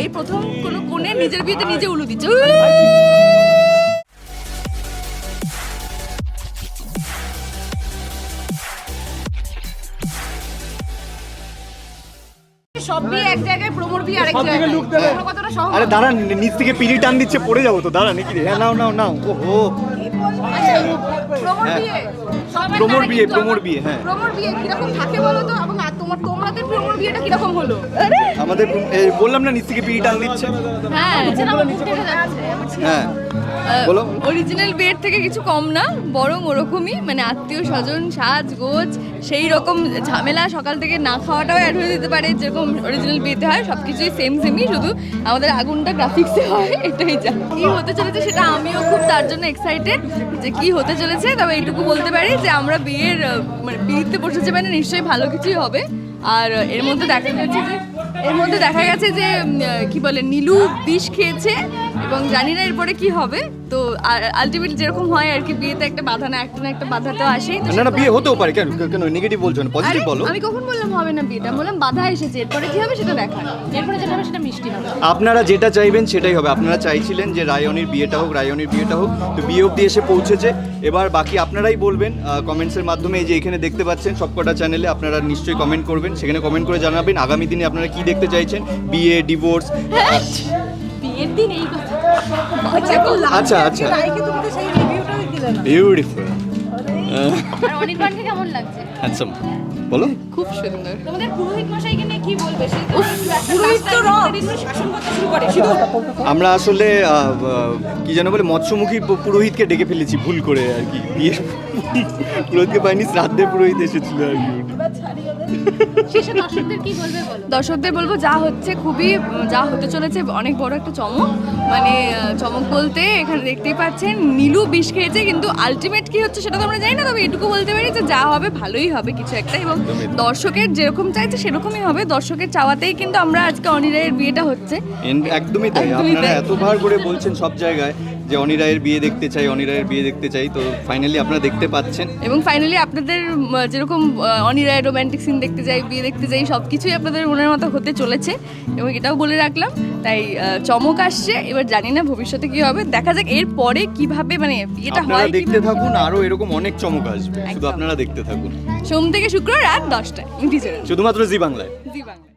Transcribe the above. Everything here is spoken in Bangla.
এই প্রথম কোনো কোণে নিজের বিয়েতে নিজে উলু দিচ্ছে। সব বিয়ে এক জায়গায় প্রমোর বিয়ে আরেক জায়গায়। তোমরা কতটা সহজ। আরে নিচ থেকে পিড়ি টান দিচ্ছে পড়ে যাব তো রে? হ্যাঁ নাও নাও নাও ওহো। আচ্ছা, প্রমোর বিয়ে। প্রমোর বিয়ে, প্রমোর বিয়ে, হ্যাঁ। প্রমোর বিয়ে কীরকম থাকে বলো তো? এবং তোমাদের প্রমোর বিয়েটা কীরকম হলো? আমাদের এই বললাম না নিচ থেকে পিড়ি টান দিচ্ছে হ্যাঁ হ্যাঁ বলো অরিজিনাল বিয়ের থেকে কিছু কম না বরং ওরকমই মানে আত্মীয় স্বজন সাজ গোজ সেই রকম ঝামেলা সকাল থেকে না খাওয়াটাও অ্যাড হয়ে যেতে পারে যেরকম অরিজিনাল বিয়েতে হয় সব কিছুই সেম সেমই শুধু আমাদের আগুনটা গ্রাফিক্সে হয় এটাই যা। কি হতে চলেছে সেটা আমিও খুব তার জন্য এক্সাইটেড যে কি হতে চলেছে তবে এইটুকু বলতে পারি যে আমরা বিয়ের মানে বিয়েতে বসেছি মানে নিশ্চয়ই ভালো কিছুই হবে। আর এর মধ্যে দেখা গেছে যে, এর মধ্যে দেখা গেছে যে কি বলে, নীলু বিষ খেয়েছে এবং জানি না এরপরে কি হবে। তো আলটিমেটলি যেরকম হয় আর কি বিয়েতে একটা বাধা না একটা না একটা বাধা তো আসেই তো না না বিয়ে হতেও পারে। কেন? কেন নেগেটিভ বলছো না? পজিটিভ বলো। আমি কখন বললাম হবে না বিয়েটা? বললাম বাধা এসেছে এরপরে কি হবে সেটা দেখা এরপরে যেটা হবে সেটা মিষ্টি হবে। আপনারা যেটা চাইবেন সেটাই হবে। আপনারা চাইছিলেন যে রায়নির বিয়েটা হোক রায়নির বিয়েটা হোক তো বিয়ে অবধি এসে পৌঁছেছে। এবার বাকি আপনারাই বলবেন কমেন্টসের মাধ্যমে এই যে এখানে দেখতে পাচ্ছেন সবকটা চ্যানেলে আপনারা নিশ্চয়ই কমেন্ট করবেন। সেখানে কমেন্ট করে জানাবেন আগামী দিনে আপনারা কি দেখতে চাইছেন? বিয়ে ডিভোর্স বিয়ের দিন এই কথা। আচ্ছা আচ্ছা। বিউটিফুল আর। অনির্বাণকে কেমন লাগছে? হ্যান্ডসাম বলো। খুব সুন্দর। তোমাদের পুরোহিত মশাইকে নিয়ে কি বলবে? সে আমরা আসলে কি যেন বলে মৎস্যমুখী পুরোহিতকে ডেকে ফেলেছি ভুল করে আর কি। বিয়ে পুরোহিতকে পাইনি শ্রাদ্ধে পুরোহিত এসেছিল আর কি দর্শকদের বলব যা হচ্ছে খুবই যা হতে চলেছে অনেক বড় একটা চমক। মানে চমক বলতে এখানে দেখতেই পাচ্ছেন নীলু বিষ খেয়েছে কিন্তু আলটিমেট কি হচ্ছে সেটা তো আমরা জানি না তবে এটুকু বলতে পারি যে যা হবে ভালোই হবে কিছু একটা। এবং দর্শকের যেরকম চাইছে সেরকমই হবে। দর্শকের চাওয়াতেই কিন্তু আমরা আজকে অনিরায়ের বিয়েটা হচ্ছে। একদমই তাই। আপনারা। এতবার করে বলছেন সব জায়গায় যে অনিরায়ের বিয়ে দেখতে চাই অনিরায়ের বিয়ে দেখতে চাই। তো ফাইনালি আপনারা দেখতে পাচ্ছেন। এবং ফাইনালি আপনাদের যেরকম অনিরায়ের রোম্যান্টিক সিন দেখতে যাই বিয়ে দেখতে চাই সব কিছুই আপনাদের মনের মতো হতে চলেছে। এবং এটাও বলে রাখলাম। তাই চমক আসছে। এবার জানি না ভবিষ্যতে কি হবে। দেখা যাক এর পরে কীভাবে মানে এটা হয় দেখতে থাকুন আরও এরকম অনেক চমক আসবে। শুধু। আপনারা দেখতে থাকুন। সোম থেকে শুক্র রাত দশটায়। শুধুমাত্র জি বাংলায়। জি বাংলা